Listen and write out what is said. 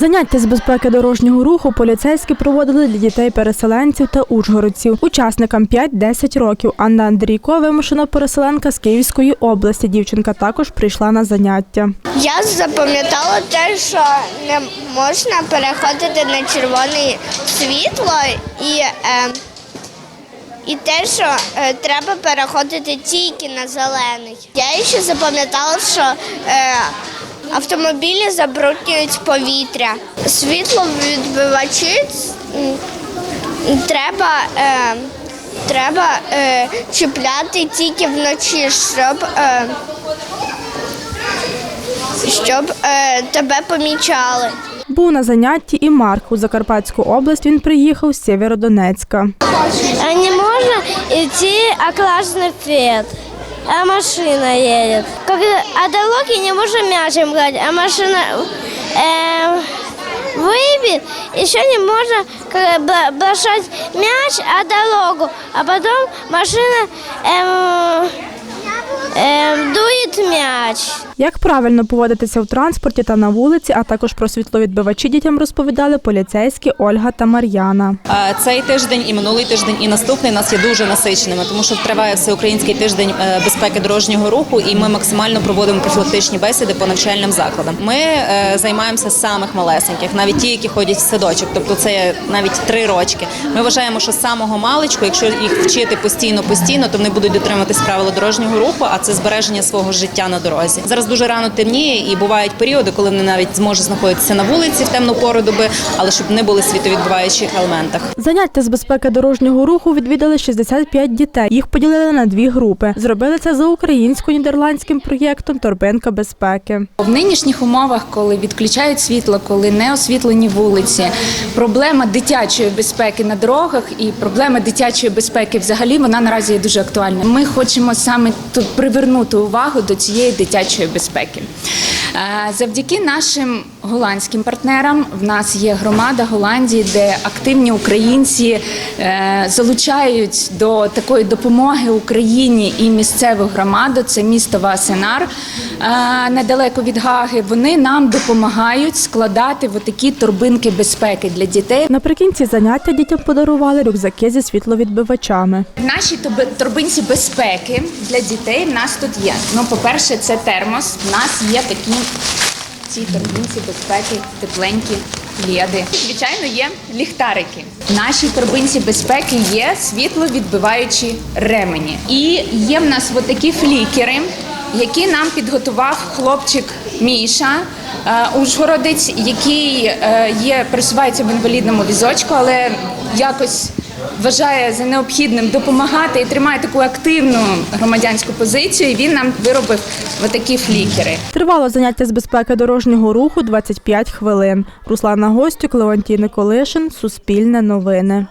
Заняття з безпеки дорожнього руху поліцейські проводили для дітей-переселенців та ужгородців. Учасникам 5-10 років. Анна Андрійко, вимушена переселенка з Київської області. Дівчинка також прийшла на заняття. Я запам'ятала те, що не можна переходити на червоне світло і, е, і те, що е, треба переходити тільки на зелений. Я ще запам'ятала, що е, автомобілі забруднюють повітря. Світло відбивачі треба. Е, Треба е, чіпляти тільки вночі, щоб е, щоб е, тебе помічали. Був на занятті і Марк. У Закарпатську область він приїхав з Сєвєродонецька. А не можно идти оклассный фет, а машина едет. Как, а дороги не можно мячем брать, а машина э, выбит. Еще не можно как, бро- бросать мяч, а дорогу. А потом машина эм, эм, дует мяч. Як правильно поводитися в транспорті та на вулиці, а також про світловідбивачі дітям розповідали поліцейські Ольга та Мар'яна. Цей тиждень і минулий тиждень, і наступний нас є дуже насиченими, тому що триває всеукраїнський тиждень е, безпеки дорожнього руху, і ми максимально проводимо профілактичні бесіди по навчальним закладам. Ми е, займаємося самих малесеньких, навіть ті, які ходять в садочок, тобто це навіть три рочки. Ми вважаємо, що самого маличку, якщо їх вчити постійно, постійно, то вони будуть дотримуватись правил дорожнього руху, а це збереження свого життя на дорозі. Зараз дуже рано темніє, і бувають періоди, коли вони навіть зможуть знаходитися на вулиці в темну пору доби, але щоб не були світовідбиваючих елементах. Заняття з безпеки дорожнього руху відвідали 65 дітей. Їх поділили на дві групи. Зробили це за українсько-нідерландським проєктом Торбинка безпеки. В нинішніх умовах, коли відключають світло, коли не освітлені вулиці, проблема дитячої безпеки на дорогах і проблема дитячої безпеки взагалі вона наразі є дуже актуальна. Ми хочемо саме тут привернути увагу до цієї дитячої безпеки. Е, Завдяки нашим голландським партнерам в нас є громада Голландії, де активні українці е, залучають до такої допомоги Україні і місцеву громаду. Це місто Васенар е, недалеко від Гаги. Вони нам допомагають складати такі торбинки безпеки для дітей. Наприкінці заняття дітям подарували рюкзаки зі світловідбивачами. В нашій торбинці безпеки для дітей в нас тут є. Ну, по-перше, це термос. В нас є такі в цій торбинці безпеки, тепленькі пледи. Звичайно, є ліхтарики. В нашій торбинці безпеки є світловідбиваючі ремені. І є в нас отакі флікери, які нам підготував хлопчик Міша, е, Ужгородець, який е, є, пересувається в інвалідному візочку, але якось вважає за необхідним допомагати і тримає таку активну громадянську позицію. Він нам виробив отакі флікери. Тривало заняття з безпеки дорожнього руху 25 хвилин. Руслана Гостюк, Леонтій Николишин, Суспільне новини.